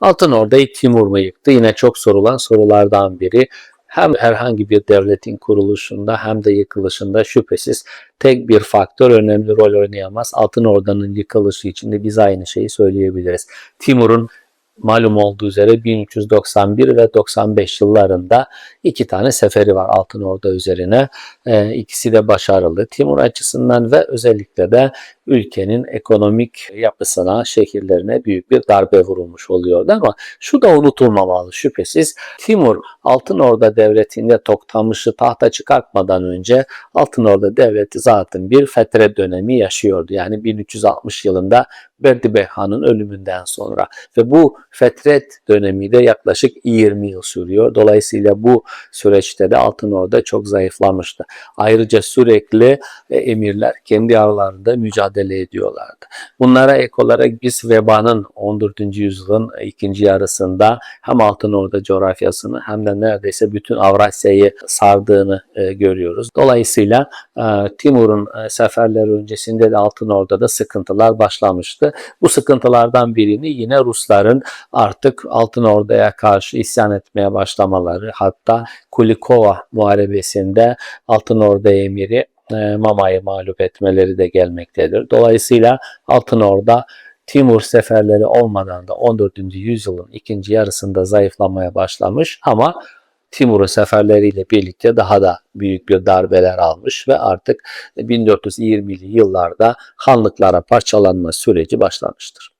Altın Orda'yı Timur mu yıktı? Yine çok sorulan sorulardan biri. Hem herhangi bir devletin kuruluşunda hem de yıkılışında şüphesiz tek bir faktör önemli rol oynayamaz. Altın Orda'nın yıkılışı için de biz aynı şeyi söyleyebiliriz. Timur'un malum olduğu üzere 1391 ve 95 yıllarında iki tane seferi var Altın Orda üzerine. Ee, ikisi de başarılı. Timur açısından ve özellikle de ülkenin ekonomik yapısına, şehirlerine büyük bir darbe vurulmuş oluyordu ama şu da unutulmamalı şüphesiz. Timur Altın Orda Devleti'nde Toktamış'ı tahta çıkartmadan önce Altın Orda Devleti zaten bir fetre dönemi yaşıyordu. Yani 1360 yılında Berdibeh Han'ın ölümünden sonra ve bu fetret dönemi de yaklaşık 20 yıl sürüyor. Dolayısıyla bu süreçte de Altın Orda çok zayıflamıştı. Ayrıca sürekli e, emirler kendi aralarında mücadele ediyorlardı. Bunlara ek olarak biz vebanın 14. yüzyılın ikinci yarısında hem Altın Orda coğrafyasını hem de neredeyse bütün Avrasya'yı sardığını e, görüyoruz. Dolayısıyla e, Timur'un e, seferleri öncesinde de Altın Orda'da sıkıntılar başlamıştı. Bu sıkıntılardan birini yine Rusların artık Altın Orda'ya karşı isyan etmeye başlamaları hatta Kulikova muharebesinde Altın Orda emiri e, Mama'yı mağlup etmeleri de gelmektedir. Dolayısıyla Altın Orda Timur seferleri olmadan da 14. yüzyılın ikinci yarısında zayıflamaya başlamış ama Timur'un seferleriyle birlikte daha da büyük bir darbeler almış ve artık 1420'li yıllarda hanlıklara parçalanma süreci başlamıştır.